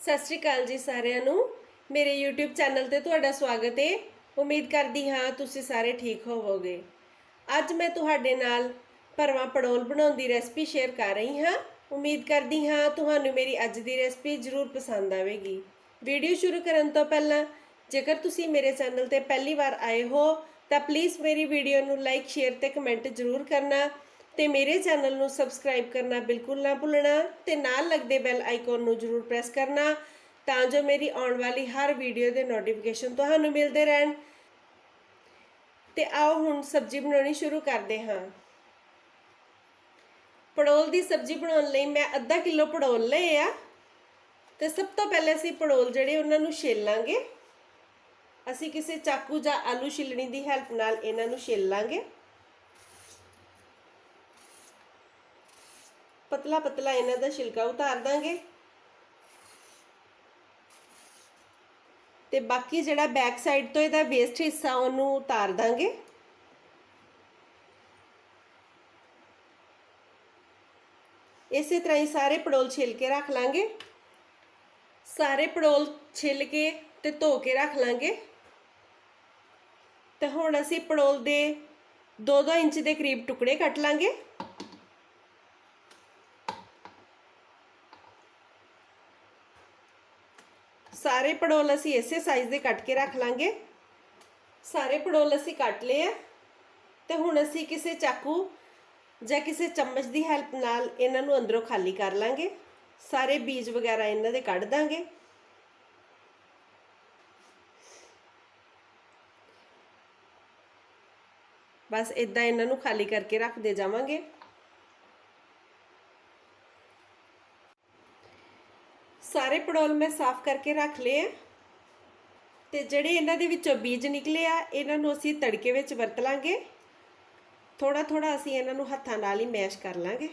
ਸਤਿ ਸ਼੍ਰੀ ਅਕਾਲ ਜੀ ਸਾਰਿਆਂ ਨੂੰ। ਮੇਰੇ YouTube ਚੈਨਲ ਤੇ ਤੁਹਾਡਾ ਸਵਾਗਤ ਹੈ ਉਮੀਦ ਕਰਦੀ ਹਾਂ ਤੁਸੀਂ ਸਾਰੇ ਠੀਕ ਹੋਵੋਗੇ। ਅੱਜ ਮੈਂ ਤੁਹਾਡੇ ਨਾਲ ਭਰਵਾਂ ਪੜੋਲ ਬਣਾਉਣ ਦੀ ਰੈਸਪੀ ਸ਼ੇਅਰ ਕਰ ਰਹੀ ਹਾਂ। ਉਮੀਦ ਕਰਦੀ ਹਾਂ ਤੁਹਾਨੂੰ ਮੇਰੀ ਅੱਜ ਦੀ ਰੈਸਪੀ ਜ਼ਰੂਰ ਪਸੰਦ ਆਵੇਗੀ। ਵੀਡੀਓ ਸ਼ੁਰੂ ਕਰਨ ਤੋਂ ਪਹਿਲਾਂ, ਜੇਕਰ ਤੁਸੀਂ ਮੇਰੇ ਚੈਨਲ ਤੇ ਪਹਿਲੀ ਵਾਰ ਆਏ ਹੋ, ਤਾਂ ਪਲੀਜ਼ ਮੇਰੀ ਵੀਡੀਓ ਨੂੰ ਲਾਈਕ ਸ਼ੇਅਰ ਤੇ ਕਮੈਂਟ ਜ਼ਰੂਰ ਕਰਨਾ। ਤੇ ਮੇਰੇ ਚੈਨਲ ਨੂੰ ਸਬਸਕ੍ਰਾਈਬ ਕਰਨਾ ਬਿਲਕੁਲ ਨਾ ਭੁੱਲਣਾ ਤੇ ਨਾਲ ਲੱਗਦੇ ਬੈਲ ਆਈਕਨ ਨੂੰ ਜ਼ਰੂਰ ਪ੍ਰੈਸ ਕਰਨਾ ਤਾਂ ਜੋ ਮੇਰੀ ਆਉਣ ਵਾਲੀ ਹਰ ਵੀਡੀਓ ਦੇ ਨੋਟੀਫਿਕੇਸ਼ਨ ਤੁਹਾਨੂੰ ਮਿਲਦੇ ਰਹਿਣ। ਤੇ ਆਓ ਹੁਣ ਸਬਜ਼ੀ ਬਣਾਉਣੀ ਸ਼ੁਰੂ ਕਰਦੇ ਹਾਂ। ਪੜੋਲ ਦੀ ਸਬਜ਼ੀ ਬਣਾਉਣ ਲਈ ਮੈਂ ਅੱਧਾ ਕਿਲੋ ਪੜੋਲ ਲਏ ਆ ਤੇ ਸਭ ਤੋਂ ਪਹਿਲੇ ਅਸੀਂ ਪੜੋਲ ਜਿਹੜੇ ਉਹਨਾਂ ਨੂੰ ਛਿੱਲ ਅਸੀਂ ਕਿਸੇ ਚਾਕੂ ਜਾਂ ਆਲੂ ਛਿੱਲਣੀ ਦੀ ਹੈਲਪ ਨਾਲ ਇਹਨਾਂ ਨੂੰ ਛਿੱਲ ਪਤਲਾ ਪਤਲਾ ਇਹਨਾਂ ਦਾ ਛਿਲਕਾ ਉਤਾਰ ਦਾਂਗੇ। ਤੇ ਬਾਕੀ ਜਿਹੜਾ ਬੈਕ ਸਾਈਡ ਤੋਂ ਇਹਦਾ ਵੇਸਟ ਹਿੱਸਾ ਉਹਨੂੰ ਉਤਾਰ ਦਾਂਗੇ। ਇਸੇ ਤਰ੍ਹਾਂ ਹੀ ਸਾਰੇ ਪੜੋਲ ਛਿਲ ਕੇ ਰੱਖ ਲਾਂਗੇ। ਸਾਰੇ ਪੜੋਲ ਛਿਲ ਕੇ ਤੇ ਧੋ ਕੇ ਰੱਖ ਲਾਂਗੇ। ਤੇ ਹੁਣ ਅਸੀਂ ਪੜੋਲ ਦੇ 2-2 ਇੰਚ ਦੇ ਕਰੀਬ ਟੁਕੜੇ ਕੱਟ ਲਾਂਗੇ। ਸਾਰੇ ਪੜੋਲ ਅਸੀਂ ਇਸੇ ਸਾਈਜ਼ ਦੇ ਕੱਟ ਕੇ ਰੱਖ ਲਾਂਗੇ। ਸਾਰੇ ਪੜੋਲ ਅਸੀਂ ਕੱਟ ਲਏ ਆ। ਤੇ ਹੁਣ ਅਸੀਂ ਕਿਸੇ ਚਾਕੂ ਜਾਂ ਕਿਸੇ ਚਮਚ ਦੀ ਹੈਲਪ ਨਾਲ ਇਹਨਾਂ ਨੂੰ ਅੰਦਰੋਂ ਖਾਲੀ ਕਰ ਲਾਂਗੇ। ਸਾਰੇ ਬੀਜ ਵਗੈਰਾ ਇਹਨਾਂ ਦੇ ਕੱਢ ਦਾਂਗੇ। ਬਸ ਇਦਾਂ ਇਹਨਾਂ ਨੂੰ ਖਾਲੀ ਕਰਕੇ ਰੱਖਦੇ ਜਾਵਾਂਗੇ। ਸਾਰੇ ਪੜੋਲ ਮੈਂ ਸਾਫ਼ ਕਰਕੇ ਰੱਖ ਲਏ ਆ। ਤੇ ਜਿਹੜੇ ਇਹਨਾਂ ਦੇ ਵਿੱਚੋਂ ਬੀਜ ਨਿਕਲੇ ਆ, ਇਹਨਾਂ ਨੂੰ ਅਸੀਂ ਤੜਕੇ ਵਿੱਚ ਵਰਤ ਲਾਂਗੇ। ਥੋੜਾ ਥੋੜਾ ਅਸੀਂ ਇਹਨਾਂ ਨੂੰ ਹੱਥਾਂ ਨਾਲ ਹੀ ਮੈਸ਼ ਕਰ ਲਾਂਗੇ।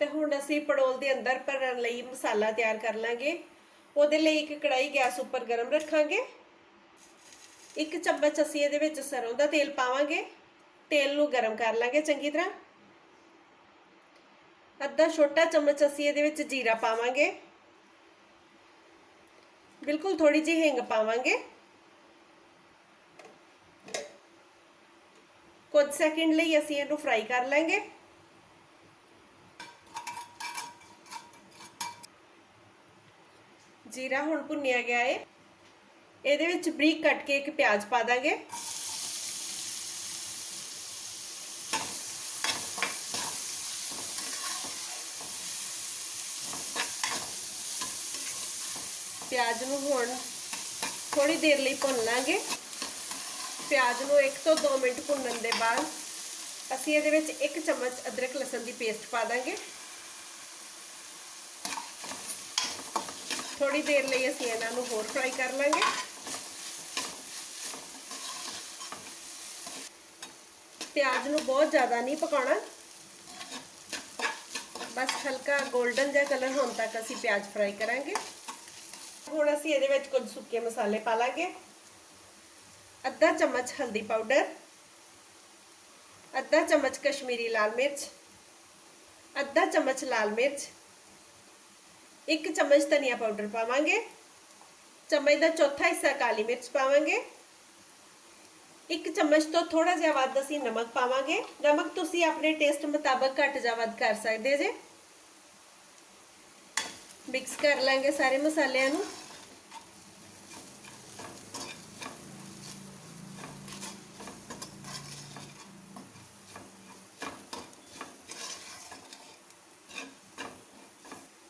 ਤੇ ਹੁਣ ਅਸੀਂ ਪੜੋਲ ਦੇ ਅੰਦਰ ਭਰਨ ਲਈ ਮਸਾਲਾ ਤਿਆਰ ਕਰ ਲਾਂਗੇ। ਉਹਦੇ ਲਈ ਇੱਕ ਕੜਾਈ ਗੈਸ ਉੱਪਰ ਗਰਮ ਰੱਖਾਂਗੇ। ਇੱਕ ਚਮਚ ਅਸੀਂ ਇਹਦੇ ਵਿੱਚ ਸਰੋਂ ਦਾ ਤੇਲ ਪਾਵਾਂਗੇ। ਤੇਲ ਨੂੰ ਗਰਮ ਕਰ ਲਾਂਗੇ ਚੰਗੀ ਤਰ੍ਹਾਂ। ਅੱਧਾ ਛੋਟਾ ਚਮਚ ਅਸੀਂ ਇਹਦੇ ਵਿੱਚ ਜੀਰਾ ਪਾਵਾਂਗੇ। ਬਿਲਕੁਲ ਥੋੜੀ ਜਿਹੀ ਹਿੰਗ ਪਾਵਾਂਗੇ। ਕੁਝ ਸੈਕਿੰਡ ਲਈ ਅਸੀਂ ਇਹਨੂੰ ਫਰਾਈ ਕਰ ਲਾਂਗੇ। ਜੀਰਾ ਹੁਣ ਭੁੰਨਿਆ ਗਿਆ ਹੈ ਇਹਦੇ ਵਿੱਚ ਬਰੀਕ ਕੱਟ ਕੇ ਇੱਕ ਪਿਆਜ਼ ਪਾ ਦਾਂਗੇ। ਪਿਆਜ਼ ਨੂੰ ਹੁਣ ਥੋੜੀ ਦੇਰ ਲਈ ਭੁੰਨ ਲਾਂਗੇ ਪਿਆਜ਼ ਨੂੰ 1 ਤੋਂ 2 ਮਿੰਟ ਭੁੰਨਣ ਦੇ ਬਾਅਦ ਅਸੀਂ ਇਹਦੇ ਵਿੱਚ 1 ਚਮਚ ਅਦਰਕ ਲਸਣ ਦੀ ਪੇਸਟ ਪਾ ਦਾਂਗੇ। ਥੋੜੀ ਦੇਰ ਲਈ ਅਸੀਂ ਇਹਨਾਂ ਨੂੰ ਹੋਰ ਫਰਾਈ ਕਰ ਲਾਂਗੇ। ਪਿਆਜ਼ ਨੂੰ ਬਹੁਤ ਜ਼ਿਆਦਾ ਨਹੀਂ ਪਕਾਉਣਾ। ਬਸ ਹਲਕਾ 골ਡਨ ਜਿਹਾ ਕਲਰ ਹੋਣ ਤੱਕ ਅਸੀਂ ਪਿਆਜ਼ ਫਰਾਈ ਕਰਾਂਗੇ। ਹੁਣ ਅਸੀਂ ਇਹਦੇ ਵਿੱਚ ਕੁਝ ਸੁੱਕੇ ਮਸਾਲੇ ਪਾ ਲਾਂਗੇ ਅੱਧਾ ਚਮਚ ਹਲਦੀ ਪਾਊਡਰ ਅੱਧਾ ਚਮਚ ਕਸ਼ਮੀਰੀ ਲਾਲ ਮਿਰਚ ਅੱਧਾ ਚਮਚ ਲਾਲ ਮਿਰਚ ਇੱਕ ਚਮਚ ਧਨੀਆ ਪਾਊਡਰ ਪਾਵਾਂਗੇ ਚਮਚ ਦਾ ਚੌਥਾ ਹਿੱਸਾ ਕਾਲੀ ਮਿਰਚ ਪਾਵਾਂਗੇ ਇੱਕ ਚਮਚ ਤੋਂ ਥੋੜਾ ਜਿਹਾ ਵੱਧ ਅਸੀਂ ਨਮਕ ਪਾਵਾਂਗੇ ਨਮਕ ਤੁਸੀਂ ਆਪਣੇ ਟੇਸਟ ਮੁਤਾਬਕ ਘੱਟ ਜਾਂ ਵੱਧ ਕਰ ਸਕਦੇ ਜੇ ਮਿਕਸ ਕਰ ਲਾਂਗੇ ਸਾਰੇ ਮਸਾਲਿਆਂ ਨੂੰ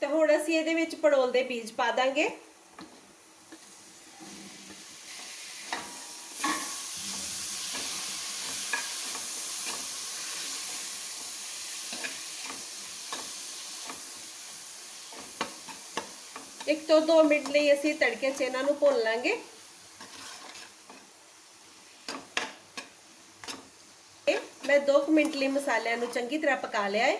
ਤੇ ਹੁਣ ਅਸੀਂ ਇਹਦੇ ਵਿੱਚ ਪੜੋਲ ਦੇ ਬੀਜ ਪਾ ਦਾਂਗੇ। ਇੱਕ ਤੋਂ 2 ਮਿੰਟ ਲਈ ਅਸੀਂ ਤੜਕੇ 'ਚ ਇਹਨਾਂ ਨੂੰ ਭੁੰਨ ਲਾਂਗੇ। ਮੈਂ 2 ਮਿੰਟ ਲਈ ਮਸਾਲਿਆਂ ਨੂੰ ਚੰਗੀ ਤਰ੍ਹਾਂ ਪਕਾ ਲਿਆ ਹੈ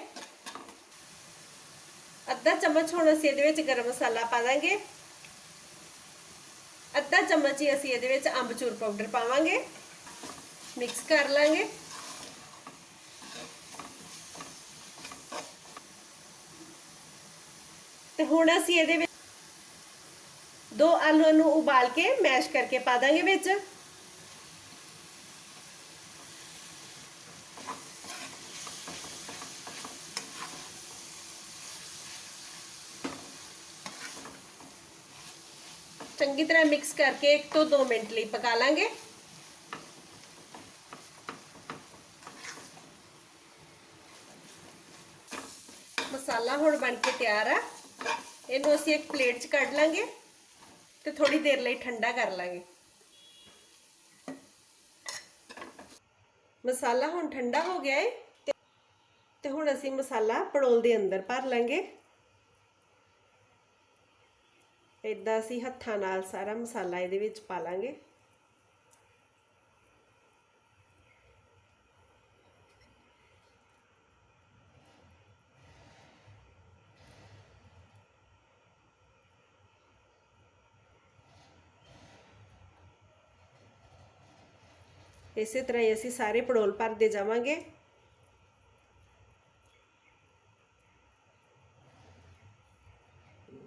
ਅੱਧਾ ਚਮਚ ਹੁਣ ਅਸੀਂ ਇਹਦੇ ਵਿੱਚ ਗਰਮ ਮਸਾਲਾ ਪਾ ਦਾਂਗੇ। ਅੱਧਾ ਚਮਚ ਹੀ ਅਸੀਂ ਇਹਦੇ ਵਿੱਚ ਅੰਬਚੂਰ ਪਾਊਡਰ ਪਾਵਾਂਗੇ। ਮਿਕਸ ਕਰ ਲਾਂਗੇ। ਤੇ ਹੁਣ ਅਸੀਂ ਇਹਦੇ ਵਿੱਚ ਦੋ ਆਲੂਆਂ ਨੂੰ ਉਬਾਲ ਕੇ ਮੈਸ਼ ਕਰਕੇ ਪਾ ਦਾਂਗੇ ਵਿੱਚ। ਚੰਗੀ ਤਰ੍ਹਾਂ ਮਿਕਸ ਕਰਕੇ 1 ਤੋਂ 2 ਮਿੰਟ ਲਈ ਪਕਾ ਲਾਂਗੇ। ਮਸਾਲਾ ਹੁਣ ਬਣ ਕੇ ਤਿਆਰ ਆ। ਇਹਨੂੰ ਅਸੀਂ ਇੱਕ ਪਲੇਟ 'ਚ ਕੱਢ ਲਾਂਗੇ ਤੇ ਥੋੜੀ ਦੇਰ ਲਈ ਠੰਡਾ ਕਰ ਲਾਂਗੇ। ਮਸਾਲਾ ਹੁਣ ਠੰਡਾ ਹੋ ਗਿਆ ਏ ਤੇ ਹੁਣ ਅਸੀਂ ਮਸਾਲਾ ਪੜੋਲ ਦੇ ਅੰਦਰ ਭਰ ਲਾਂਗੇ। ਇਦਾਂ ਅਸੀਂ ਹੱਥਾਂ ਨਾਲ ਸਾਰਾ ਮਸਾਲਾ ਇਹਦੇ ਵਿੱਚ ਪਾ ਲਾਂਗੇ। ਇਸੇ ਤਰ੍ਹਾਂ ਹੀ ਅਸੀਂ ਸਾਰੇ ਪੜੋਲ ਭਰਦੇ ਜਾਵਾਂਗੇ।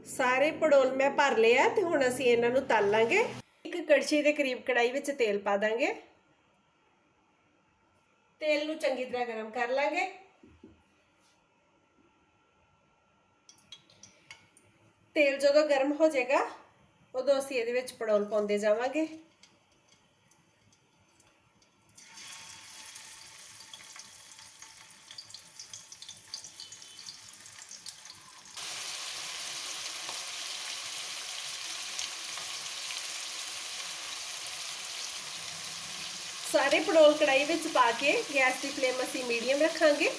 ਸਾਰੇ ਪੜੋਲ ਮੈਂ ਭਰ ਲਿਆ ਤੇ ਹੁਣ ਅਸੀਂ ਇਹਨਾਂ ਨੂੰ ਤਲ ਲਾਂਗੇ ਇੱਕ ਕੜਛੀ ਦੇ ਕਰੀਬ ਕੜਾਈ ਵਿੱਚ ਤੇਲ ਪਾ ਦਾਂਗੇ। ਤੇਲ ਨੂੰ ਚੰਗੀ ਤਰ੍ਹਾਂ ਗਰਮ ਕਰ ਲਾਂਗੇ। ਤੇਲ ਜਦੋਂ ਗਰਮ ਹੋ ਜਾਏਗਾ, ਉਦੋਂ ਅਸੀਂ ਇਹਦੇ ਵਿੱਚ ਪੜੋਲ ਪਾਉਂਦੇ ਜਾਵਾਂਗੇ। ਸਾਰੇ ਪੜੋਲ ਕੜਾਈ ਵਿੱਚ ਪਾ ਕੇ ਗੈਸ ਦੀ ਫਲੇਮ ਅਸੀਂ ਮੀਡੀਅਮ ਰੱਖਾਂਗੇ।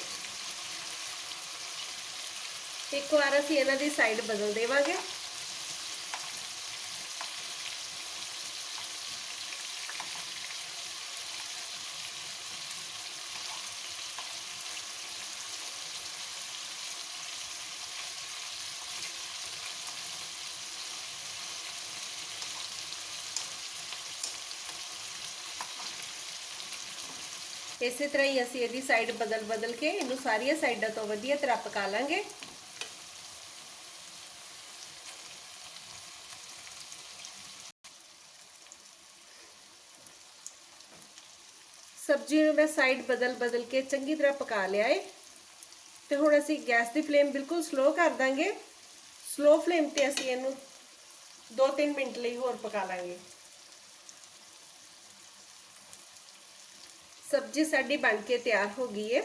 ਇੱਕ ਵਾਰ ਅਸੀਂ ਇਹਨਾਂ ਦੀ ਸਾਈਡ ਬਦਲ ਦੇਵਾਂਗੇ। ਇਸੇ ਤਰ੍ਹਾਂ ਹੀ ਅਸੀਂ ਇਹਦੀ ਸਾਈਡ ਬਦਲ ਬਦਲ ਕੇ ਇਹਨੂੰ ਸਾਰੀਆਂ ਸਾਈਡਾਂ ਤੋਂ ਵਧੀਆ ਤਰ੍ਹਾਂ ਪਕਾ ਲਾਂਗੇ। ਸਬਜ਼ੀ ਨੂੰ ਮੈਂ ਸਾਈਡ ਬਦਲ ਬਦਲ ਕੇ ਚੰਗੀ ਤਰ੍ਹਾਂ ਪਕਾ ਲਿਆ ਏ। ਤੇ ਹੁਣ ਅਸੀਂ ਗੈਸ ਦੀ ਫਲੇਮ ਬਿਲਕੁਲ ਸਲੋ ਕਰ ਦਾਂਗੇ। ਸਲੋ ਫਲੇਮ ਤੇ ਅਸੀਂ ਇਹਨੂੰ 2-3 ਮਿੰਟ ਲਈ ਹੋਰ ਪਕਾ ਲਾਂਗੇ। ਸਬਜ਼ੀ ਸਾਡੀ ਬਣ ਕੇ ਤਿਆਰ ਹੋ ਗਈ ਹੈ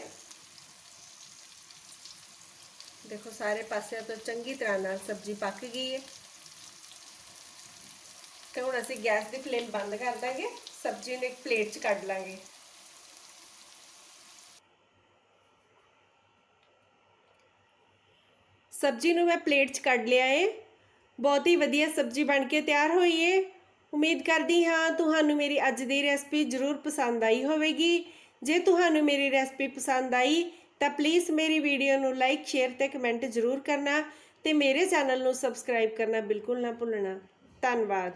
ਦੇਖੋ ਸਾਰੇ ਪਾਸਿਆਂ ਤੋਂ ਚੰਗੀ ਤਰ੍ਹਾਂ ਨਾਲ ਸਬਜ਼ੀ ਪੱਕ ਗਈ ਹੈ ਤੇ ਹੁਣ ਅਸੀਂ ਗੈਸ ਦੀ ਫਲੇਮ ਬੰਦ ਕਰ ਦਾਂਗੇ ਸਬਜ਼ੀ ਨੂੰ ਇੱਕ ਪਲੇਟ 'ਚ ਕੱਢ ਲਾਂਗੇ ਸਬਜ਼ੀ ਨੂੰ ਮੈਂ ਪਲੇਟ 'ਚ ਕੱਢ ਲਿਆ ਏ ਬਹੁਤ ਹੀ ਵਧੀਆ ਸਬਜ਼ੀ ਬਣ ਕੇ ਤਿਆਰ ਹੋਈ ਏ ਉਮੀਦ ਕਰਦੀ ਹਾਂ ਤੁਹਾਨੂੰ ਮੇਰੀ ਅੱਜ ਦੀ ਰੈਸਪੀ ਜ਼ਰੂਰ ਪਸੰਦ ਆਈ ਹੋਵੇਗੀ। ਜੇ ਤੁਹਾਨੂੰ ਮੇਰੀ ਰੈਸਪੀ ਪਸੰਦ ਆਈ, ਤਾਂ ਪਲੀਜ਼ ਮੇਰੀ ਵੀਡੀਓ ਨੂੰ ਲਾਈਕ ਸ਼ੇਅਰ ਤੇ ਕਮੈਂਟ ਜ਼ਰੂਰ ਕਰਨਾ ਤੇ ਮੇਰੇ ਚੈਨਲ ਨੂੰ ਸਬਸਕ੍ਰਾਈਬ ਕਰਨਾ ਬਿਲਕੁਲ ਨਾ ਭੁੱਲਣਾ। ਧੰਨਵਾਦ।